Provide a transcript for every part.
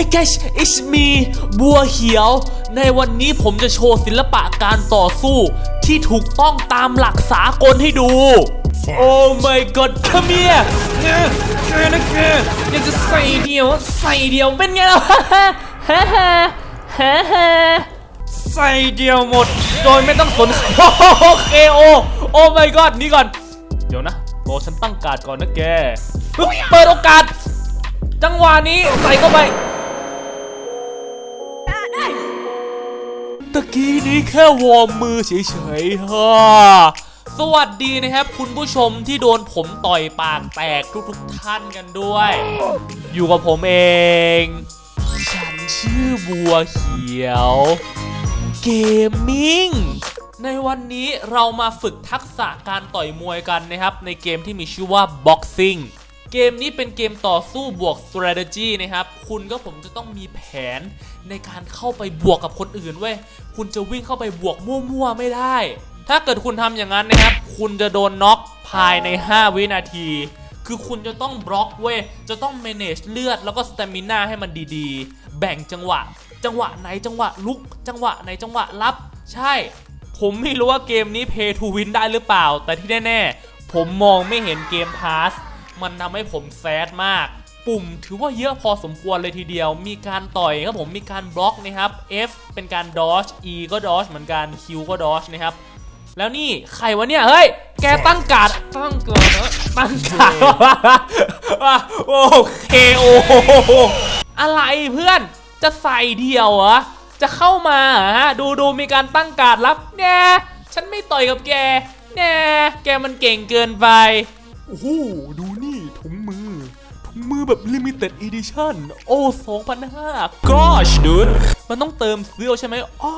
Hey guys it's me บัวเขียว ในวันนี้ผมจะโชว์ศิลปะการต่อสู้ที่ถูกต้องตามหลักสากลให้ดู Oh my god come here เออเออนะเอออยากจะใส่เดียวใส่เดียวเป็นไงล่ะฮ่าฮ่าฮ่าฮ่าใส่เดียวหมด โดยไม่ต้องสนโอเคโอ โอ้ my god นี่ก่อน เดี๋ยวนะรอฉันตั้งการดก่อนนะแก เปิดโอกาส จังหวะนี้ใส่เข้าไป ตะกี้นี้แค่วอร์มมือเฉยๆฮ่าสวัสดีนะครับ คุณผู้ชมที่โดนผมต่อยปากแตกทุกๆท่านกันด้วย อยู่กับผมเอง ฉันชื่อบัวเขียว เกมมิ่ง ในวันนี้เรามาฝึกทักษะการต่อยมวยกันนะครับ ในเกมที่มีชื่อว่า Boxing เกมนี้เป็นเกมต่อสู้บวก strategy นะครับ คุณก็ผมจะต้องมีแผนในการเข้าไปบวกกับคนอื่นเว้ย คุณจะวิ่งเข้าไปบวกมั่วๆไม่ได้ ถ้าเกิดคุณทำอย่างนั้นนะครับ คุณจะโดนน็อกภายใน 5 วินาที คือคุณจะต้องบล็อกเว้ย จะต้อง manage เลือดแล้วก็ stamina ให้มันดีๆ แบ่งจังหวะ จังหวะไหนจังหวะลุก จังหวะไหนจังหวะรับ ใช่ ผมไม่รู้ว่าเกมนี้ pay to win ได้หรือเปล่า แต่ที่แน่ๆ ผมมองไม่เห็นเกมพาส มันทำให้ผมแซดมาก ปุ่มถือว่าเยอะพอสมควรเลยทีเดียว มีการต่อยครับผมมีการบล็อกนะครับ F เป็นการ dodge ก็ dodge เหมือนกัน Q ก็ dodge นะครับแล้วนี่ใครวะเนี่ย เฮ้ย แกตั้งการ์ดตั้งเการ์ดเนอะตั้งการ์ดว่าโอเคโออะไรเพื่อนจะใส่เดียวเหรอจะเข้ามาฮะดูดูมีการตั้งการ์ดรับแน่ฉันไม่ต่อยกับแกแน่แกมันเก่งเกินไปโอ้โหดู มือแบบ limited edition โอ้2,500 gosh dude มันต้องเติมซื้อใช่ไหมอ้อ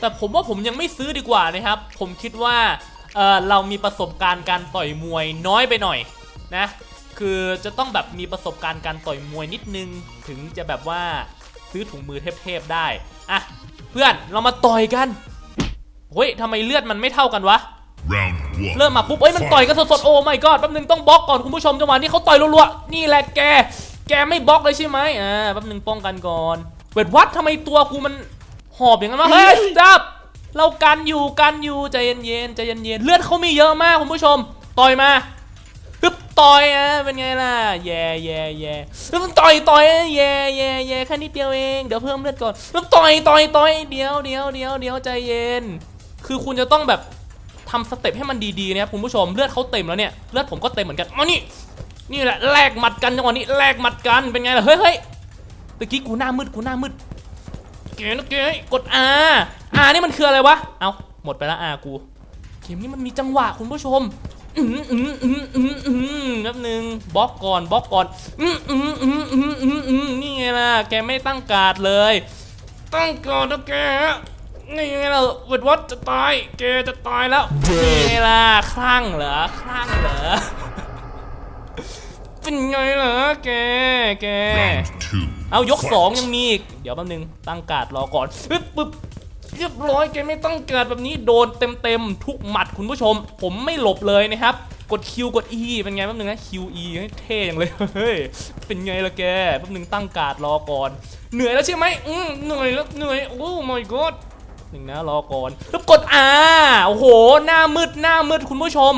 แต่ผมว่าผมยังไม่ซื้อดีกว่านะครับ ผมคิดว่าเออเรามีประสบการณ์การต่อยมวยน้อยไปหน่อยนะ คือจะต้องแบบมีประสบการณ์การต่อยมวยนิดนึง ถึงจะแบบว่าซื้อถุงมือเทพๆได้ อะ เพื่อนเรามาต่อยกันเฮ้ยทำไมเลือดมันไม่เท่ากันวะ เริ่มมาปุ๊บเอ้ยมันต่อยกันสดๆโอ้ไม่ก็แป๊บนึงต้องบล็อกก่อนคุณผู้ชมจังหวะนี้เขาต่อยรัวๆนี่แหละแก แกไม่บล็อกเลยใช่ไหมอ่าแป๊บนึงป้องกันก่อนเวทวัดทำไมตัวกูมันหอบอย่างนั้นวะเฮ้ยจับเรากันอยู่กันอยู่ใจเย็นๆใจเย็นๆเลือดเขามีเยอะมากคุณผู้ชม ต่อยมาฮึบต่อยอะเป็นไงล่ะแย่แย่แย่ฮึบต่อยต่อยอะแย่แย่แย่แค่นิดเดียวเองเดี๋ยวเพิ่มเลือดก่อนฮึบต่อยต่อยต่อยเดี๋ยวเดี๋ยวเดี๋ยวเดี๋ยวใจเย็น คือคุณจะต้องแบบทำสเต็ปให้มันดีๆนะครับคุณผู้ชมเลือดเขาเต็มแล้วเนี่ยเลือดผมก็เต็มเหมือนกันมานี่นี่แหละแลกหมัดกันจังหวะนี้แลกหมัดกันเป็นไงล่ะเฮ้ยเฮ้ยตะกี้กูหน้ามืดกูหน้ามืดเก๋นะเก๋กด R R นี่มันคืออะไรวะเอาหมดไปล้ว R กูเกมนี้มันมีจังหวะคุณผู้ชมอืมอืมอืมอืมอืมแป๊บนึงบล็อกก่อนบล็อกก่อนอืมอืมอืมอืมอืมอืมนี่ไงล่ะแกไม่ตั้งการ์ดเลย ตั้งก่อนนะแก นี่ไงล่ะเวทวัดจะตายแกจะตายแล้วนี่ไงล่ะคลั่งเหรอคลั่งเหรอเป็นไงเหรอแกแก Round two. เอายกสองยังมีอีก เดี๋ยวแป๊บนึงตั้งการ์ดรอก่อนปึ๊บปึ๊บเรียบร้อยแกไม่ตั้งการ์ดแบบนี้โดนเต็มเต็มๆ ทุกหมัดคุณผู้ชม ผมไม่หลบเลยนะครับ กด Q กด E เป็นไงแป๊บนึงนะ Q E ให้เท่อย่างเลยเฮ้ยเป็นไงล่ะแกแป๊บนึงตั้งการ์ดรอก่อน เหนื่อยแล้วใช่ไหมอืมเหนื่อยแล้วเหนื่อยโอ้ my god หนึ่งนะรอก่อนแล้วกด R โอ้โห หน้ามืดหน้ามืดคุณผู้ชม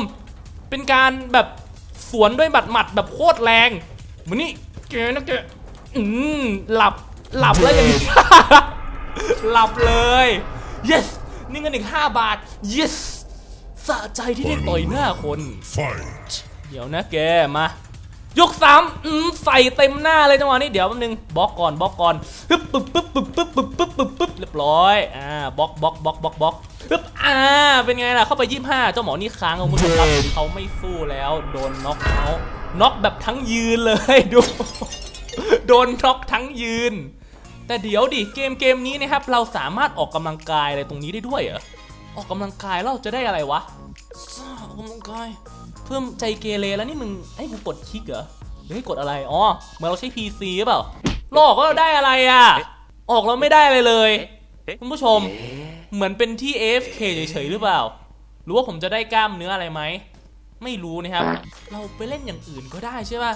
เป็นการแบบสวนด้วยบัดหมัดแบบโคตรแรงเหมือนนี่แกนะแกอืมหลับหลับแล้วอย่างนี้หลับเลย yes นี่เงินอีก 5 บาท yes สะใจที่ได้ต่อยหน้าคน Fight. เดี๋ยวนะแกมา ยกสามใส่เต็มหน้าเลยจังหวะนี้เดี๋ยวแป๊บนึงบล็อกก่อนบล็อกก่อนปึ๊บปึ๊บปึ๊บปึ๊บปึ๊บปึ๊บปึ๊บปึ๊บปึ๊บเรียบร้อยอ่าบล็อกบล็อกบล็อกบล็อกบล็อกปึ๊บอ่าเป็นไงล่ะเข้าไปยี่ห้าเจ้าหมอนี่ค้างเอาคุณผู้ชมครับเขาไม่สู้แล้วโดนน็อกเอาน็อกแบบทั้งยืนเลยดูโดนน็อกทั้งยืน แต่เดี๋ยวดิเกมเกมนี้นะครับเราสามารถออกกำลังกายอะไรตรงนี้ได้ด้วยเหรอออกกำลังกายเราจะได้อะไรวะออกกำลังกาย เพิ่มใจเกเรแล้วนี่มึงให้กูกดคลิกเหรอหรือให้กดอะไรอ๋อเหมือนเราใช้ PC หรือเปล่าเราออกก็เราได้อะไรอะ ออกเราไม่ได้อะไรเลยคุณผู้ชมเหมือนเป็นที่ AFK เฉยๆหรือเปล่า หรือว่าผมจะได้กล้ามเนื้ออะไรไหม ไม่รู้นะครับ เราไปเล่นอย่างอื่นก็ได้ใช่ป่ะ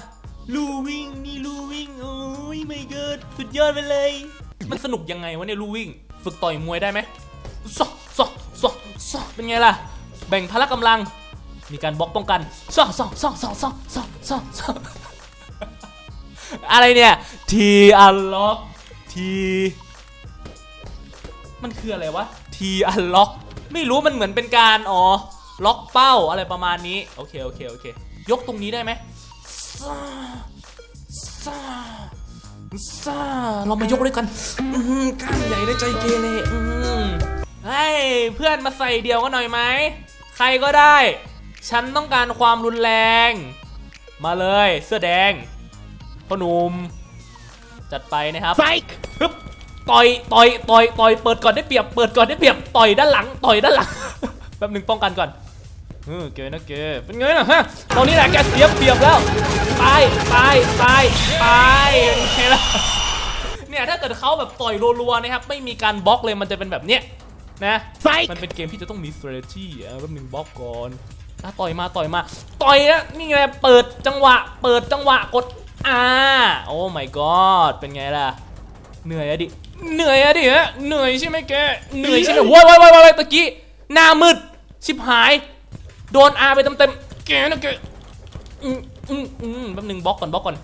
ลูวิ่งนี่ลูวิ่งโอ้ยไม่เกิดสุดยอดไปเลย มันสนุกยังไงวะเนี่ยลูวิ่ง ฝึกต่อยมวยได้ไหมซอซอซอซอเป็นไงล่ะ แบ่งพละกำลัง มีการบล็อกป้องกันซอซอซอซอซอซอซอซออะไรเนี่ยทีอันล็อกทีมันคืออะไรวะทีอันล็อกไม่รู้มันเหมือนเป็นการอ๋อล็อกเป้าอะไรประมาณนี้โอเคโอเคโอเค ยกตรงนี้ได้ไหมซ่าซ่าซ่าเรามายกด้วยกันอื้อหือกล้ามใหญ่ได้ใจเกเรอืมเฮ้ยเพื่อนมาใส่เดียวกันหน่อยไหมใครก็ได้ ฉันต้องการความรุนแรง มาเลยเสื้อแดงพ่อหนุ่มจัดไปนะครับไฟฮึบต่อยต่อยต่อยต่อยเปิดก่อนได้เปรียบ เปิดก่อนได้เปรียบต่อยด้านหลังต่อยด้านหลังแป๊บหนึงป้องกันก่อนเออเกนะเกเป็นไงนะฮะตอนนี้แหละแกเสียเปรียบแล้วตายตายตายตายเป็นไงล่ะเนี่ยถ้าเกิดเขาแบบต่อยรัวๆนะครับไม่มีการบล็อกเลยมันจะเป็นแบบเนี้ยนะมันเป็นเกมที่จะต้องมี strategy อะแป๊บหนึงบล็อกก่อน อะต่อยมาต่อยมา ต่อยนะนี่ไงเปิดจังหวะ เปิดจังหวะกดอ่าโอ้ my god เป็นไงล่ะเหนื่อยอะดิเหนื่อยอะดิฮะเหนื่อยใช่ไหมแกเหนื่อยใช่ไหมว้ายว้ายว้ายว้ายตะกี้หน้ามืดชิบหาย โดนอาไปเต็มเต็มๆแกนะแกอืมอืมอืมแป๊บหนึงบล็อกก่อนบล็อกก่อน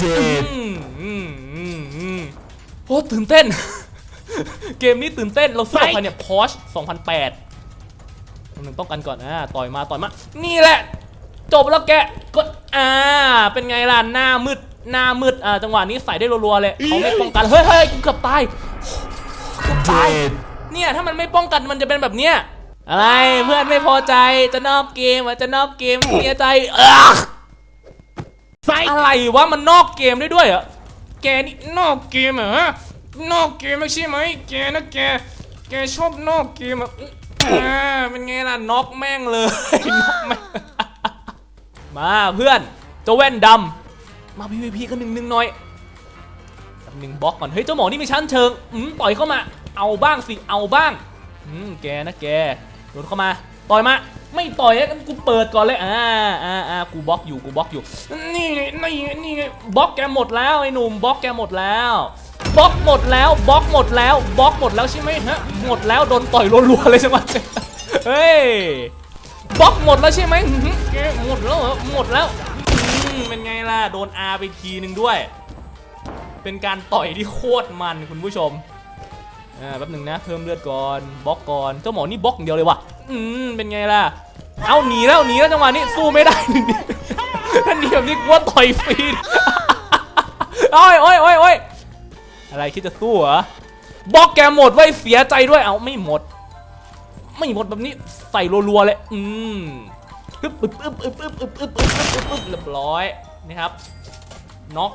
อืมอืมอืมอืมโอ้ตื่นเต้น เกมนี้ตื่นเต้นเราสู้กับใครเนี่ยพอช2008 หนึ่งต้องกันก่อนอ่าต่อยมาต่อยมา นี่แหละ จบแล้วแกกดอ่า เป็นไงล่ะหน้ามืดหน้ามืดอ่าจังหวะนี้ใส่ได้รัวๆเลยเขาไม่ป้องกันเฮ้ยเฮ้ยกูเกือบตายเกือบตายเนี่ยถ้ามันไม่ป้องกันมันจะเป็นแบบเนี้ยอะไรเพื่อนไม่พอใจจะนอกเกมอะจะนอกเกมเสียใจเอออะไรวะมันนอกเกมได้ด้วยเหรอแกนี่นอกเกมเหรอฮะนอกเกมไม่ใช่ไหมแกนะแกแกชอบนอกเกมอะ อ่าเป็นไงล่ะน็อกแม่งเลยน็อกแม่งมาเพื่อนเจ้าแว่นดำมา PVP กันหนึ่งหนึ่งหน่อยหนึ่งบล็อกก่อนเฮ้ยเจ้าหมอนี่มีชั้นเชิงอืมต่อยเข้ามา เอาบ้างสิเอาบ้างอืมแกนะแกโดนเข้ามาต่อยมาไม่ต่อยให้กูเปิดก่อนเลยอ่าอ่าอ่ากูบล็อกอยู่กูบล็อกอยู่นี่ไงนี่ไงนี่ไงบล็อกแกหมดแล้วไอ้หนุ่มบล็อกแกหมดแล้ว บล็อกหมดแล้วบล็อกหมดแล้วบล็อกหมดแล้วใช่ไหมฮะหมดแล้วโดนต่อยรัวๆเลยใช่ไหมเฮ้ยบล็อกหมดแล้วใช่ไหมหมดแล้วหมดแล้วเป็นไงล่ะโดนอาไปทีหนึ่งด้วย เป็นการต่อยที่โคตรมันคุณผู้ชมอ่าแป๊บหนึ่งนะเพิ่มเลือดก่อนบล็อกก่อนเจ้าหมอนี่บล็อกเดียวเลยว่ะอืมเป็นไงล่ะเอาหนีแล้วหนีแล้วจังหวะนี้สู้ไม่ได้ถ้าหนีแบบนี้กูว่าต่อยฟรีโอ้ยโอ้ยโอ้ยโอ้ย อะไรคิดจะสู้เหรอบล็อกแกหมดไว้เสียใจด้วยเอาไม่หมด ไม่หมดแบบนี้ใส่รัวๆเลยอืมอึ๊บอึ๊บอึ๊บอึ๊บอึ๊บอึ๊บอึ๊บอึ๊บอึ๊บอึ๊บเรียบร้อยนะครับน็อก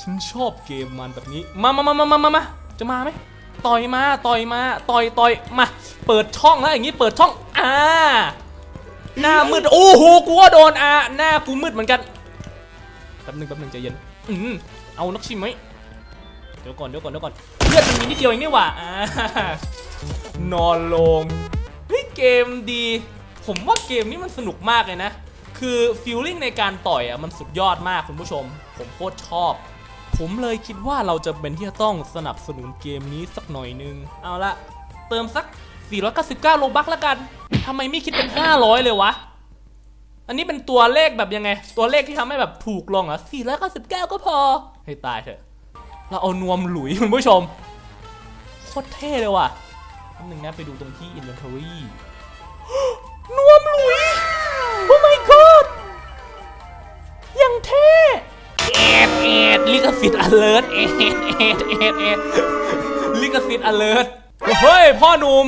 ฉันชอบเกมมันแบบนี้มามามามามามาจะมาไหมต่อยมาต่อยมาต่อยต่อยมา เปิดช่องแล้วอย่างนี้เปิดช่องอ่าหน้ามืดโอ้โหกูก็โดนอ่าหน้ากูมืดเหมือนกันแป๊บหนึงแป๊บหนึงใจเย็นอืมเอานักชิมไหม ดี๋ยวก่อนเดี๋ยวก่อนเดี๋ยวก่อนเลือดมันมีนิดเดียวเองนี่หว่าอ่านอนลงเฮ้ยเกมดี ผมว่าเกมนี้มันสนุกมากเลยนะ คือฟีลลิ่งในการต่อยอะมันสุดยอดมากคุณผู้ชม ผมโคตรชอบ ผมเลยคิดว่าเราจะเป็นที่จะต้องสนับสนุนเกมนี้สักหน่อยนึง เอาละเติมสัก 499 โลบักแล้วกันทำไมไม่คิดเป็น 500 เลยวะ อันนี้เป็นตัวเลขแบบยังไง ตัวเลขที่ทำให้แบบถูกลงเหรอะ499 ก็พอ ให้ตายเถอะ เราเอานวมหลุยคุณผู้ชมโคตรเท่เลยว่ะแป๊บนึงนะไปดูตรงที่ inventory นวมหลุย โอ้ my god ยังเท่เอ็ดเอ็ดลิขสิทธิ์ alert เอ็ดเอ็ดเอ็ดเอ็ดเอ็ดลิขสิทธิ์ alert เฮ้ย พ่อหนุ่ม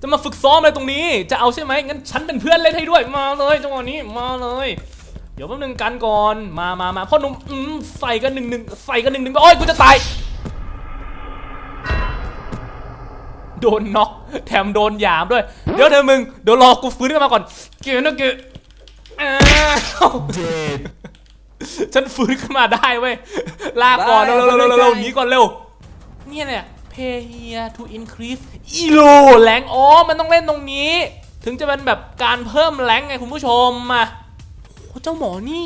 จะมาฝึกซ้อมอะไรตรงนี้ จะเอาใช่ไหมงั้นฉันเป็นเพื่อนเล่นให้ด้วยมาเลยจังหวะนี้มาเลย เดี๋ยวแป๊บนึงกันก่อนมามามาพ่อหนุ่มอืมใส่กันหนึ่งหนึ่งใส่กันหนึ่งหนึ่งโอ้ยกูจะตาย โดนน็อกแถมโดนหยามด้วย เดี๋ยวเธอมึงเดี๋ยวรอกูฟื้นขึ้นมาก่อน เกนะเกอ้าวฉันฟื้นขึ้นมาได้เว้ย ลากก่อนเร็วเร็วเร็วเร็วเร็วหนีก่อนเร็ว เนี่ยเนี่ย pay here to increase อีโลแรงอ๋อ มันต้องเล่นตรงนี้ ถึงจะเป็นแบบการเพิ่มแรงไงคุณผู้ชมมาโอ้ เจ้าหมอนี่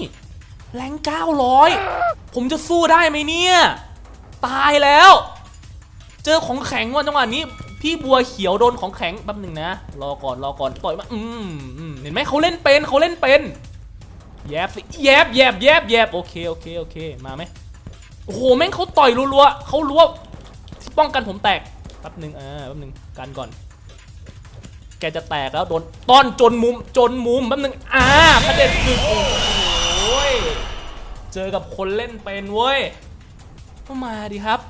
แรง900ผมจะสู้ได้ไหมเนี่ย ตายแล้ว เจอของแข็งว่ะจังหวะนี้ พี่บัวเขียวโดนของแข็งแป๊บหนึ่งนะ รอก่อนรอก่อนต่อยมาอืมอืมเห็นไหมเขาเล่นเป็นเขาเล่นเป็น แยบสิแยบแยบแยบแยบโอเคโอเคโอเคมาไหมโอ้โหแม่งเขาต่อยรัวๆเขารัวป้องกันผมแตกแป๊บหนึ่งอ่าแป๊บหนึ่งกันก่อน แกจะแตกแล้วโดนต้อนจนมุมจนมุมแป๊บนึงอ่าประเด็นคือโอ้โหเจอกับคนเล่นเป็นเว้ยก็มาดิครับ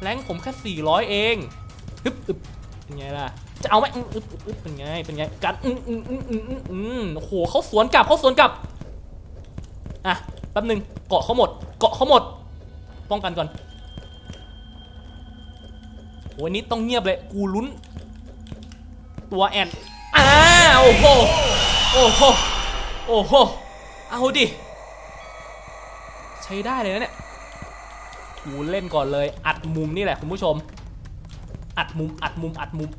แรงผมแค่ 400 เองฮึบอึบเป็นไงล่ะ จะเอาไหมอึบอึบอึบเป็นไง เป็นไง กันอืมอืมอืมอืมอืมอืมโอ้โหเขาสวนกลับเขาสวนกลับ อะ แป๊บนึง เกาะเขาหมด เกาะเขาหมด ป้องกันก่อนโอ้ยนี่ต้องเงียบเลย กูลุ้น ตัวแอนอ้าโอ้โหโอ้โหโอ้โหเอาดิ ใช้ได้เลยนะเนี่ยกูเล่นก่อนเลย อัดมุมนี่แหละคุณผู้ชม อัดมุมอัดมุมอัดมุม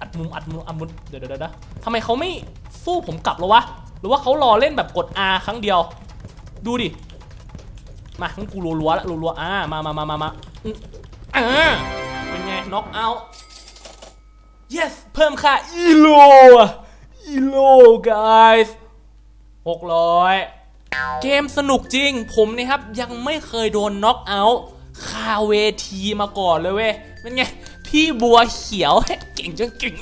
อัดมุมอัดมุมอัดมุมเดี๋ยวเดี๋ยวเดี๋ยวทำไมเขาไม่สู้ผมกลับแล้ววะหรือว่าเขารอเล่นแบบกด R ครั้งเดียว ดูดิมางั้นกูรัวๆละรัวๆอ่ามามามามามาอืมอ่าเป็นไงน็อกเอาท์ yes เพิ่มค่าอีโลอีโล guys 600 เกมสนุกจริง ผมนะครับยังไม่เคยโดนน็อกเอาท์คาเวทีมาก่อนเลยเว้ยเป็นไง พี่บัวเขียวเก่งจังเก่ง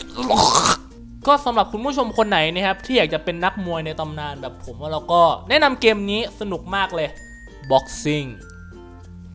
ก็สำหรับคุณผู้ชมคนไหนนะครับ ที่อยากจะเป็นนักมวยในตำนานแบบผมแล้วก็แนะนำเกมนี้สนุกมากเลย Boxing